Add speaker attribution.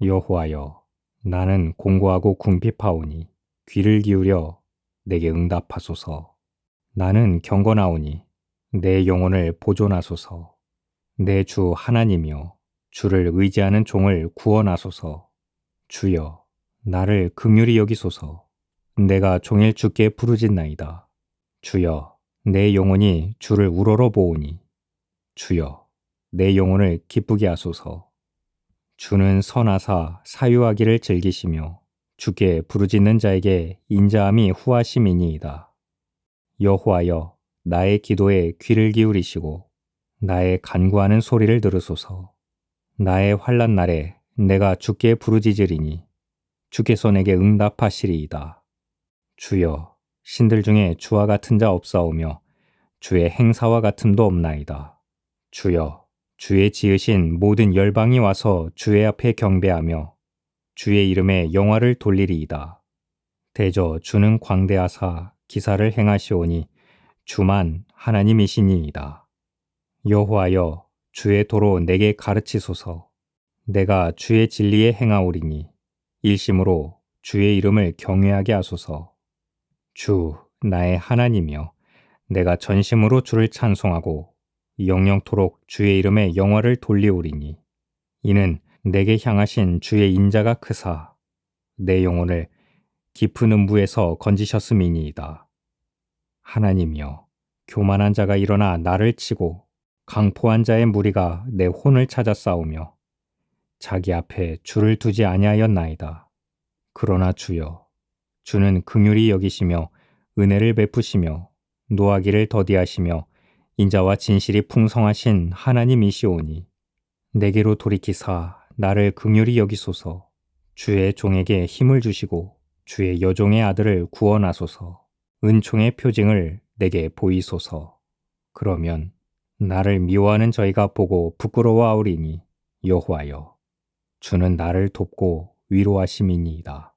Speaker 1: 여호와여, 나는 공고하고 궁핍하오니 귀를 기울여 내게 응답하소서. 나는 경건하오니 내 영혼을 보존하소서. 내 주 하나님이여, 주를 의지하는 종을 구원하소서. 주여, 나를 긍휼히 여기소서. 내가 종일 주께 부르짖나이다. 주여, 내 영혼이 주를 우러러 보오니. 주여, 내 영혼을 기쁘게 하소서. 주는 선하사 사유하기를 즐기시며 주께 부르짖는 자에게 인자함이 후하심이니이다. 여호와여, 나의 기도에 귀를 기울이시고 나의 간구하는 소리를 들으소서. 나의 환란 날에 내가 주께 부르짖으리니 주께서 내게 응답하시리이다. 주여, 신들 중에 주와 같은 자 없사오며 주의 행사와 같음도 없나이다. 주여, 주의 지으신 모든 열방이 와서 주의 앞에 경배하며 주의 이름에 영화를 돌리리이다. 대저 주는 광대하사 기사를 행하시오니 주만 하나님이시니이다. 여호와여, 주의 도로 내게 가르치소서. 내가 주의 진리에 행하오리니 일심으로 주의 이름을 경외하게 하소서. 주, 나의 하나님이여, 내가 전심으로 주를 찬송하고 영영토록 주의 이름에 영화를 돌리오리니 이는 내게 향하신 주의 인자가 크사 내 영혼을 깊은 음부에서 건지셨음이니이다. 하나님이여, 교만한 자가 일어나 나를 치고 강포한 자의 무리가 내 혼을 찾아 싸우며 자기 앞에 주를 두지 아니하였나이다. 그러나 주여, 주는 긍휼히 여기시며 은혜를 베푸시며 노하기를 더디하시며 인자와 진실이 풍성하신 하나님이시오니 내게로 돌이키사 나를 긍휼히 여기소서. 주의 종에게 힘을 주시고 주의 여종의 아들을 구원하소서. 은총의 표징을 내게 보이소서. 그러면 나를 미워하는 저희가 보고 부끄러워하오리니 여호와여 주는 나를 돕고 위로하심이니이다